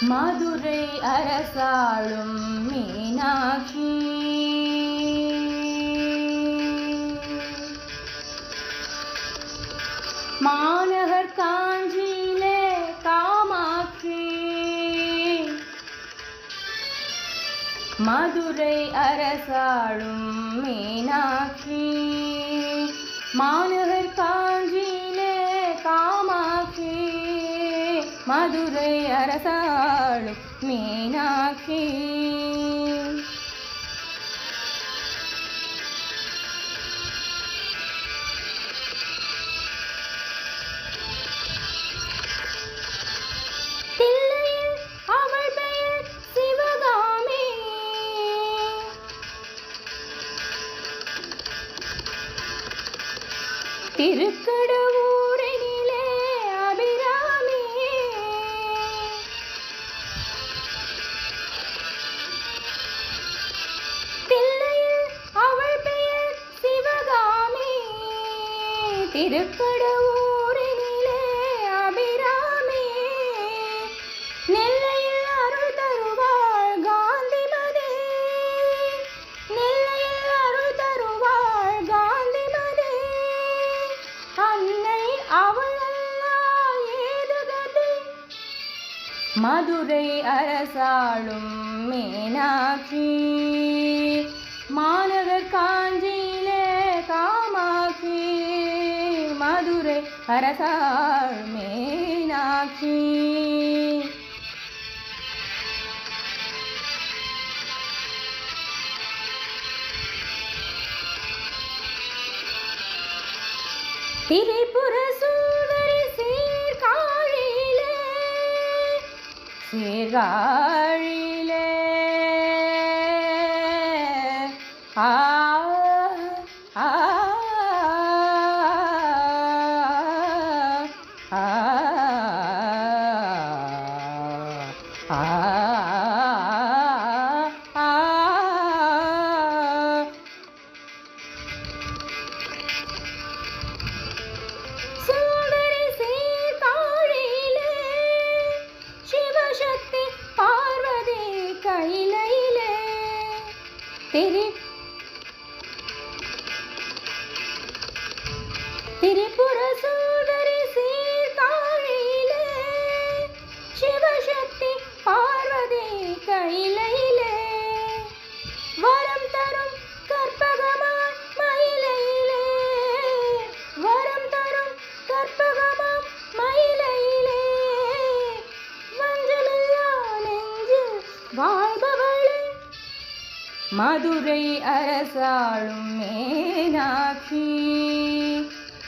மதுரை அரசாளும் மீனாட்சி. மாநகர் காஞ்சியிலே காமாட்சி. மதுரை அரசாளும் மீனாட்சி. மாநகர் மதுரை அரசாளும் திருக்கடவூரினிலே அபிராமி. நெல்லையில் அருள் தருவாள் காந்திமதி. நெல்லையில் அருள் தருவாள் காந்திமதி. அன்னை அவள் மதுரை அரசாளும் மீனாட்சி. மாநகர் காஞ்சி மதுரை அரசாள் மீனாட்சி. திரிபுர சூதரி சீர்காழியிலே சீர்காழி तेरे மதுரை அரசாளும் மேனாட்சி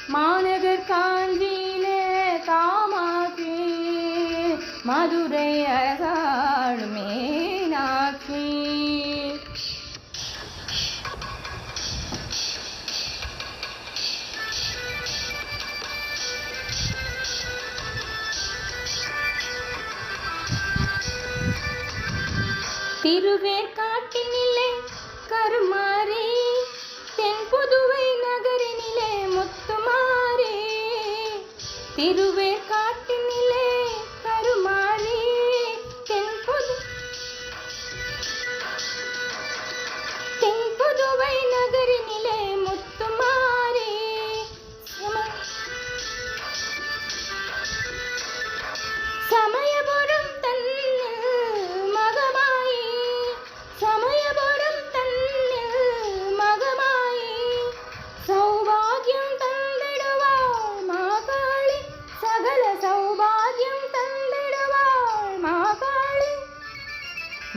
மாநகர் காஞ்சியிலே காமாட்சி மதுரை அரசாளும் மேனாட்சி. திருவேற்க கருமாறே தென் புதுவை நகரினிலே முத்துமாரி திருவே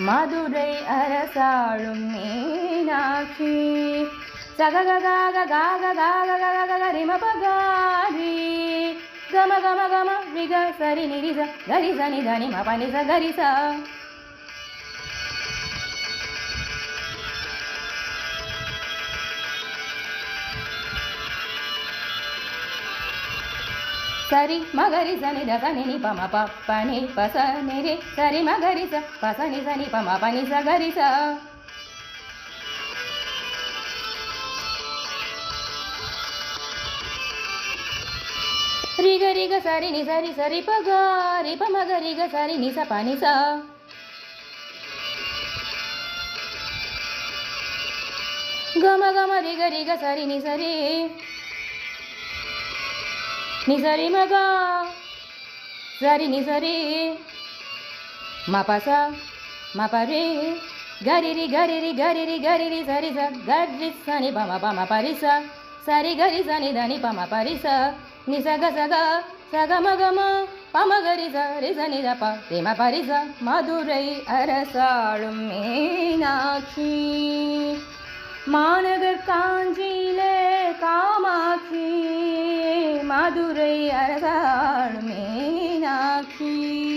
மதுரை அரசாளும் மீனாட்சி சகககாக காக காக கக கக ரிம பகாரி கம கம கம ரிக சரி நிரிச கரிச நித நிம பனிச கரிச సరి మగరి సని రసని ని పమ పని పస నిరి సరి మగరి స పస ని సని పమ పని స గరి స. రిగ రిగ సరి ని సరి సరి పగ రి ప మగ రిగ సరి ని స పని స. గమ గమ రిగ రిగ సరి ని సరి சரி நி சரி மக சரி நி சரி ಮ ಪ ಸ ಮ ಪ ರೇ ಗರಿ ರಿ ಗರಿ ರಿ ಗರಿ ರಿ ಗರಿ ರಿ ಸರಿ ಸ ಗರಿ ಸ ನಿ ಪ ಮ ಪ ಮ ಪ ರಿ ಸ ಸರಿ ಗರಿ ಸ ನಿ ದ ನಿ ಪ ಮ ಪ ರಿ ಸ ನಿ ಸ ಗ ಸ ಗ ಸ ಗ ಮ ಗ ಮ ಪ ಮ ಗ ರಿ ಸ ರಿ ಸ ನಿ ದ ಪ ரே ம ப ரி ச மதுரை அரசாளும் மீனாட்சி மாநகர் காஞ்சியிலே காமாட்சி மதுரை அரசாள் மீனாட்சி.